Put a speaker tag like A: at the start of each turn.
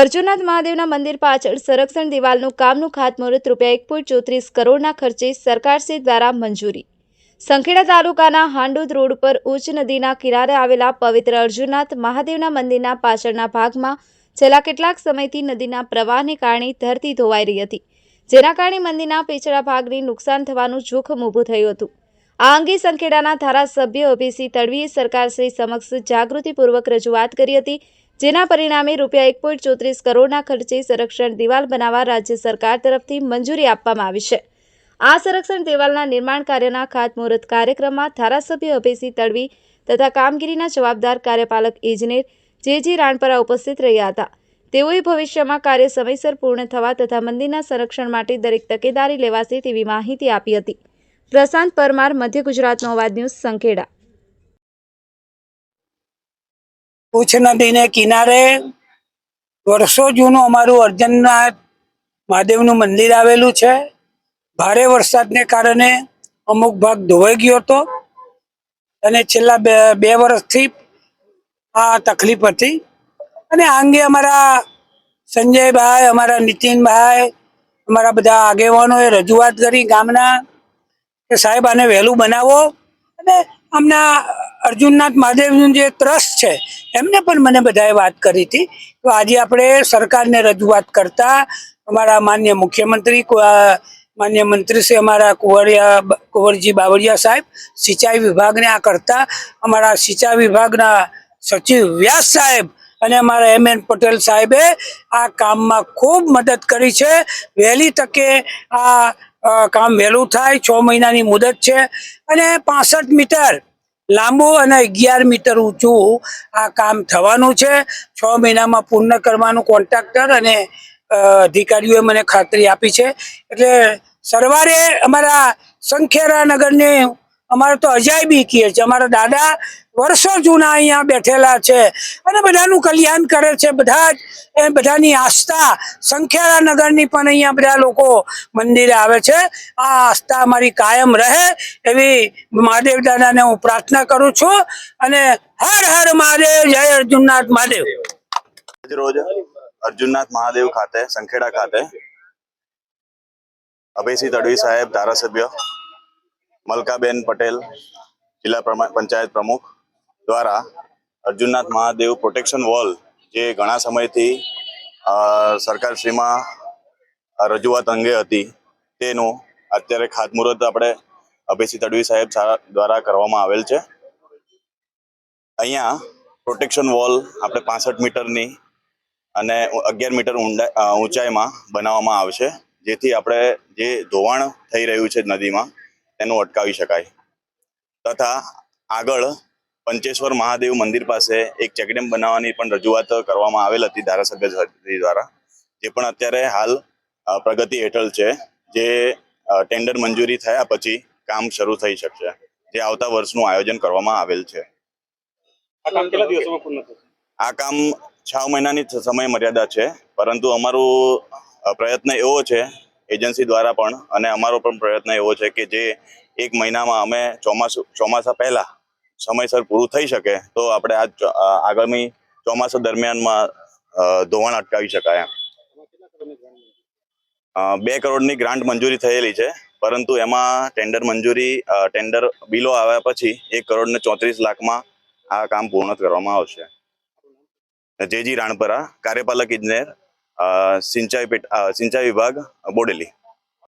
A: અર્જુનનાથ મહાદેવના મંદિર પાછળ સંરક્ષણ દિવાલનું કામનું ખાતમુહૂર્ત રૂપિયા એક પોઈન્ટ ચોત્રીસ કરોડના ખર્ચે સરકારશ્રી દ્વારા મંજૂરી. સંખેડા તાલુકાના હાંડોદ રોડ પર ઉચ્ચ નદીના કિનારે આવેલા પવિત્ર અર્જુનાથ મહાદેવના મંદિરના પાછળના ભાગમાં છેલ્લા કેટલાક સમયથી નદીના પ્રવાહને કારણે ધરતી ધોવાઈ રહી હતી, જેના કારણે મંદિરના પીછળા ભાગને નુકસાન થવાનું જોખમ ઊભું થયું હતું. આ અંગે સંખેડાના ધારાસભ્ય અભિસિંહ તડવીએ સરકારશ્રી સમક્ષ જાગૃતિપૂર્વક રજૂઆત કરી હતી જેના પરિણામે રૂપિયા એક પોઈન્ટ ચોત્રીસ કરોડના ખર્ચે સંરક્ષણ દિવાલ બનાવવા રાજ્ય સરકાર તરફથી મંજૂરી આપવામાં આવી છે. આ સંરક્ષણ દિવાલના નિર્માણ કાર્યના ખાતમુહૂર્ત કાર્યક્રમમાં ધારાસભ્ય અભયસિંહ તડવી તથા કામગીરીના જવાબદાર કાર્યપાલક ઇજનેર જે જી રાણપરા ઉપસ્થિત રહ્યા હતા. તેઓએ ભવિષ્યમાં કાર્ય સમયસર પૂર્ણ થવા તથા મંદિરના સંરક્ષણ માટે દરેક તકેદારી લેવાશે તેવી માહિતી આપી હતી. પ્રશાંત પરમાર, મધ્ય ગુજરાતનો અવાજ ન્યૂઝ સંખેડા.
B: ઉચ્ચ નદીને કિનારે વર્ષો જૂનું અમારું અર્જનનાથ મહાદેવનું મંદિર આવેલું છે. ભારે વરસાદને કારણે અમુક ભાગ ધોવાઈ ગયો હતો અને છેલ્લા બે બે વર્ષથી આ તકલીફ હતી. અને આ અંગે અમારા સંજયભાઈ, અમારા નીતિનભાઈ, અમારા બધા આગેવાનોએ રજૂઆત કરી ગામના કે સાહેબ આને વહેલું બનાવો અને આમના અર્જુનનાથ મહાદેવનું જે ટ્રસ્ટ છે, એમને પણ મને બધાએ વાત કરી હતી. તો આજે આપણે સરકારને રજૂઆત કરતા અમારા માન્ય મુખ્યમંત્રી માન્ય મંત્રી શ્રી અમારા કુંવરિયા કુંવરજી બાવળિયા સાહેબ, સિંચાઈ વિભાગને આ કરતા અમારા સિંચાઈ વિભાગના સચિવ વ્યાસ સાહેબ અને અમારા એમ એન પટેલ સાહેબે આ કામમાં ખૂબ મદદ કરી છે. વહેલી તકે આ કામ વહેલું થાય, છ મહિનાની મુદત છે અને પાસઠ મીટર લાંબુ અને અગિયાર મીટર ઊંચું આ કામ થવાનું છે. છ મહિનામાં પૂર્ણ કરવાનું કોન્ટ્રાક્ટર અને અધિકારીઓએ મને ખાતરી આપી છે. એટલે સરવારે અમારા સંખેરા નગરને અમારે તો અજાયબી કહે છે. અમારા દાદા વર્ષો જૂના અહીંયા બેઠેલા છે. અને બધાનું કલ્યાણ કરે છે. બધા જ, એ બધાની આસ્થા સંખ્યારા નગરની પણ અહીંયા બધા લોકો મંદિરે આવે છે. આ આસ્થા અમારી કાયમ રહે એવી મહાદેવ દાદાને હું પ્રાર્થના કરું છું. અને હર હર મહાદેવ, જય અર્જુનનાથ મહાદેવ.
C: રોજ અર્જુનનાથ મહાદેવ ખાતે, સંખેડા ખાતે અભયસિંહ તડવી સાહેબ ધારાસભ્ય, મલકાબેન પટેલ, જિલ્લા પંચાયત પ્રમુખ દ્વારા અર્જુનનાથ મહાદેવ પ્રોટેક્શન વોલ જે ઘણા સમયથી સરકારશ્રીમાં રજૂઆત અંગે હતી, તેનું અત્યારે ખાતમુહૂર્ત આપણે અભયસિંહ તડવી સાહેબ દ્વારા કરવામાં આવેલ છે. અહીંયા પ્રોટેક્શન વોલ આપણે પાસઠ મીટરની અને અગિયાર મીટર ઊંડા ઊંચાઈમાં બનાવવામાં આવશે, જેથી આપણે જે ધોવાણ થઈ રહ્યું છે નદીમાં, તેનું અટકાવી શકાય. તથા આગળ પંચેશ્વર મહાદેવ મંદિર પાસે એક ચેકડેમ બનાવવાની પણ રજૂઆત કરવામાં આવેલ હતી ધારાસભ્ય દ્વારા જે પણ અત્યારે હાલ પ્રગતિ હેઠળ છે જે ટેન્ડર મંજૂરી થયા પછી કામ શરૂ થઈ શકશે જે આવતા વર્ષનું આયોજન કરવામાં આવેલ છે.
D: આ કામ
C: છ મહિનાની સમય મર્યાદા છે પરંતુ અમારું પ્રયત્ન એવો છે એજન્સી દ્વારા પણ અને અમારો પણ પ્રયત્ન એવો છે કે જે એક મહિનામાં અમે ચોમાસું ચોમાસા પહેલા સમયસર પૂરું થઈ શકે, તો આપણે આ આગામી ચોમાસા દરમિયાનમાં ધોવાણ અટકાવી શકાય એમ. બે કરોડની ગ્રાન્ટ મંજૂરી થયેલી છે, પરંતુ એમાં ટેન્ડર મંજૂરી ટેન્ડર બિલો આવ્યા પછી એક કરોડ ને ચોત્રીસ લાખમાં આ કામ પૂર્ણ કરવામાં આવશે. જેજી રાણપરા, કાર્યપાલક ઇજનેર સિંચાઈ સિંચાઈ વિભાગ, બોડેલી.